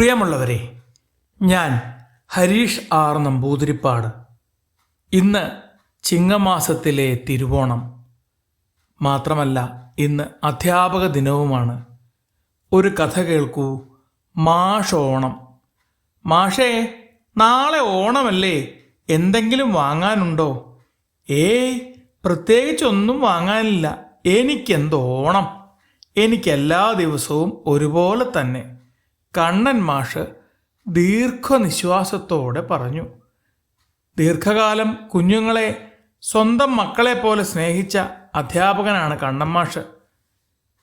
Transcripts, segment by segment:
പ്രിയമുള്ളവരെ ഞാൻ ഹരീഷ് ആർ നമ്പൂതിരിപ്പാട്. ഇന്ന് ചിങ്ങമാസത്തിലെ തിരുവോണം. മാത്രമല്ല ഇന്ന് അധ്യാപക ദിനവുമാണ്. ഒരു കഥ കേൾക്കൂ. മാഷോണം. മാഷേ നാളെ ഓണമല്ലേ? എന്തെങ്കിലും വാങ്ങാനുണ്ടോ? ഏയ് പ്രത്യേകിച്ചൊന്നും വാങ്ങാനില്ല. എനിക്കെന്തോണം എനിക്കെല്ലാ ദിവസവും ഒരുപോലെ തന്നെ. കണ്ണൻ മാഷ് ദീർഘനിശ്വാസത്തോടെ പറഞ്ഞു ദീർഘകാലം കുഞ്ഞുങ്ങളെ സ്വന്തം മക്കളെ പോലെ സ്നേഹിച്ച അധ്യാപകനാണ് കണ്ണൻ മാഷ്.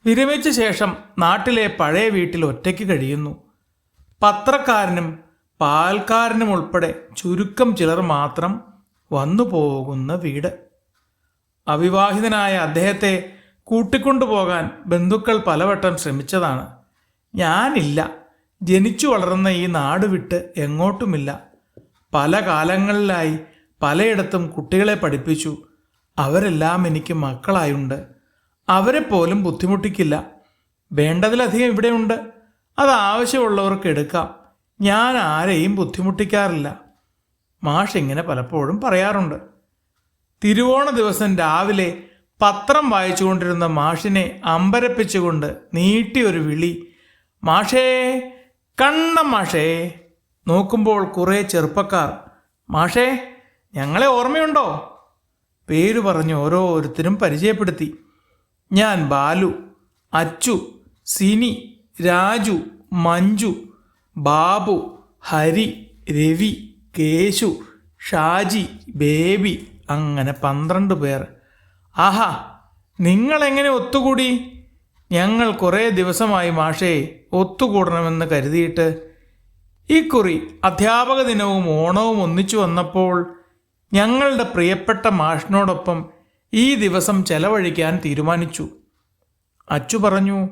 വിരമിച്ച ശേഷം നാട്ടിലെ പഴയ വീട്ടിൽ ഒറ്റയ്ക്ക് കഴിയുന്നു. പത്രക്കാരനും പാൽക്കാരനും ഉൾപ്പെടെ ചുരുക്കം ചിലർ മാത്രം വന്നു പോകുന്ന വീട്. അവിവാഹിതനായ അദ്ദേഹത്തെ കൂട്ടിക്കൊണ്ടുപോകാൻ ബന്ധുക്കൾ പലവട്ടം ശ്രമിച്ചതാണ്. ഞാനില്ല. ജനിച്ചു വളർന്ന ഈ നാട് വിട്ട് എങ്ങോട്ടുമില്ല. പല കാലങ്ങളിലായി പലയിടത്തും കുട്ടികളെ പഠിപ്പിച്ചു. അവരെല്ലാം എനിക്ക് മക്കളായുണ്ട്. അവരെ പോലും ബുദ്ധിമുട്ടിക്കില്ല. വേണ്ടതിലധികം ഇവിടെയുണ്ട്. അത് ആവശ്യമുള്ളവർക്ക് എടുക്കാം. ഞാൻ ആരെയും ബുദ്ധിമുട്ടിക്കാറില്ല. മാഷ് ഇങ്ങനെ പലപ്പോഴും പറയാറുണ്ട്. തിരുവോണ ദിവസം രാവിലെ പത്രം വായിച്ചുകൊണ്ടിരുന്ന മാഷിനെ അമ്പരപ്പിച്ചുകൊണ്ട് നീട്ടിയൊരു വിളി. മാഷേ കണ്ണം മാഷേ നോക്കുമ്പോൾ കുറേ ചെറുപ്പക്കാർ. മാഷേ ഞങ്ങളെ ഓർമ്മയുണ്ടോ? പേര് പറഞ്ഞ് ഓരോരുത്തരും പരിചയപ്പെടുത്തി. ഞാൻ ബാലു അച്ചു സിനി രാജു മഞ്ജു ബാബു ഹരി രവി കേശു ഷാജി ബേബി അങ്ങനെ പന്ത്രണ്ട് പേർ. ആഹാ നിങ്ങളെങ്ങനെ ഒത്തുകൂടി? ഞങ്ങൾ കുറേ ദിവസമായി മാഷേ ഒത്തുകൂടണമെന്ന് കരുതിയിട്ട് ഇക്കുറി അധ്യാപക ദിനവും ഓണവും ഒന്നിച്ചു വന്നപ്പോൾ ഞങ്ങളുടെ പ്രിയപ്പെട്ട മാഷിനോടൊപ്പം ഈ ദിവസം ചെലവഴിക്കാൻ തീരുമാനിച്ചു. അച്ചു പറഞ്ഞു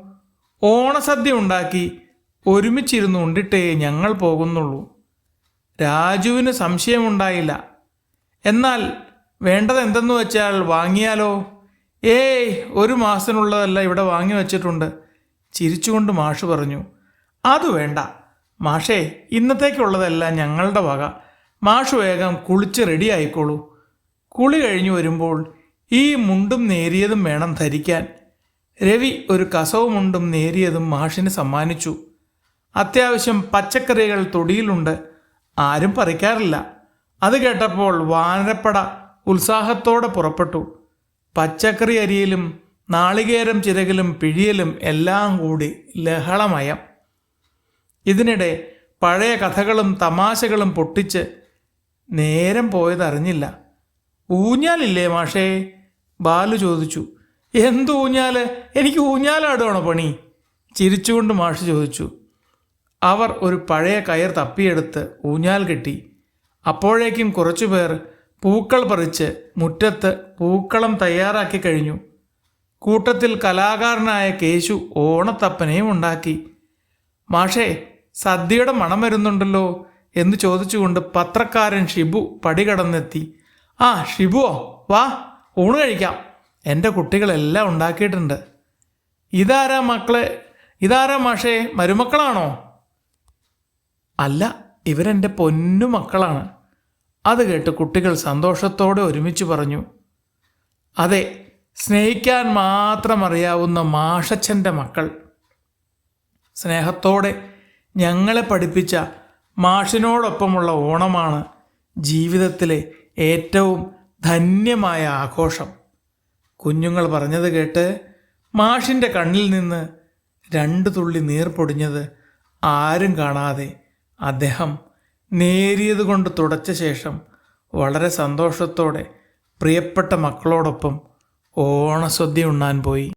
ഓണസദ്യ ഉണ്ടാക്കി ഒരുമിച്ചിരുന്ന് ഉണ്ടിട്ടേ ഞങ്ങൾ പോകുന്നുള്ളൂ. രാജുവിന് സംശയമുണ്ടായില്ല. എന്നാൽ വേണ്ടത് എന്തെന്ന് വെച്ചാൽ വാങ്ങിയാലോ? ഏയ് ഒരു മാസത്തിനുള്ളതല്ല ഇവിടെ വാങ്ങി വച്ചിട്ടുണ്ട്. ചിരിച്ചുകൊണ്ട് മാഷ് പറഞ്ഞു അത് വേണ്ട. മാഷേ ഇന്നത്തേക്കുള്ളതല്ല ഞങ്ങളുടെ വക. മാഷ് വേഗം കുളിച്ച് റെഡി ആയിക്കോളൂ. കുളി കഴിഞ്ഞു വരുമ്പോൾ ഈ മുണ്ടും നേരിയതും വേണം ധരിക്കാൻ. രവി ഒരു കസവുമുണ്ടും നേരിയതും മാഷിന് സമ്മാനിച്ചു. അത്യാവശ്യം പച്ചക്കറികൾ തൊടിയിലുണ്ട്. ആരും പറിക്കാറില്ല. അത് കേട്ടപ്പോൾ വാനരപ്പട ഉത്സാഹത്തോടെ പുറപ്പെട്ടു. പച്ചക്കറി അരിയിലും നാളികേരം ചിരകിലും പിഴിയലും എല്ലാം കൂടി ലഹളമയം. ഇതിനിടെ പഴയ കഥകളും തമാശകളും പൊട്ടിച്ച് നേരം പോയതറിഞ്ഞില്ല. ഊഞ്ഞാലില്ലേ മാഷേ? ബാലു ചോദിച്ചു. എന്ത് ഊഞ്ഞാൽ? എനിക്ക് ഊഞ്ഞാലാടുവാണോ പണി? ചിരിച്ചുകൊണ്ട് മാഷ് ചോദിച്ചു. അവർ ഒരു പഴയ കയർ തപ്പിയെടുത്ത് ഊഞ്ഞാൽ കെട്ടി. അപ്പോഴേക്കും കുറച്ചുപേർ പൂക്കൾ പറിച്ച് മുറ്റത്ത് പൂക്കളം തയ്യാറാക്കി കഴിഞ്ഞു. കൂട്ടത്തിൽ കലാകാരനായ കേശു ഓണത്തപ്പനെയും ഉണ്ടാക്കി. മാഷേ സദ്യയുടെ മണം വരുന്നുണ്ടല്ലോ എന്ന് ചോദിച്ചുകൊണ്ട് പത്രക്കാരൻ ഷിബു പടി കടന്നെത്തി ആ ഷിബുവോ വാ ഊണ് കഴിക്കാം. എന്റെ കുട്ടികളെല്ലാം ഉണ്ടാക്കിയിട്ടുണ്ട്. ഇതാരാ മക്കളെ ഇതാരാ മാഷേ മരുമക്കളാണോ? അല്ല ഇവരെന്റെ പൊന്നു മക്കളാണ്. അത് കേട്ട് കുട്ടികൾ സന്തോഷത്തോടെ ഒരുമിച്ച് പറഞ്ഞു അതെ സ്നേഹിക്കാൻ മാത്രം അറിയാവുന്ന മാഷച്ചന്റെ മക്കൾ. സ്നേഹത്തോടെ ഞങ്ങളെ പഠിപ്പിച്ച മാഷിനോടൊപ്പമുള്ള ഓണമാണ് ജീവിതത്തിലെ ഏറ്റവും ധന്യമായ ആഘോഷം. കുഞ്ഞുങ്ങൾ പറഞ്ഞത് കേട്ട് മാഷിന്റെ കണ്ണിൽ നിന്ന് രണ്ട് തുള്ളി നീർ പൊടിഞ്ഞത് ആരും കാണാതെ അദ്ദേഹം നേരിയത് കൊണ്ട് തുടച്ച ശേഷം വളരെ സന്തോഷത്തോടെ പ്രിയപ്പെട്ട മക്കളോടൊപ്പം ഓണസദ്യ ഉണ്ണാൻ പോയി.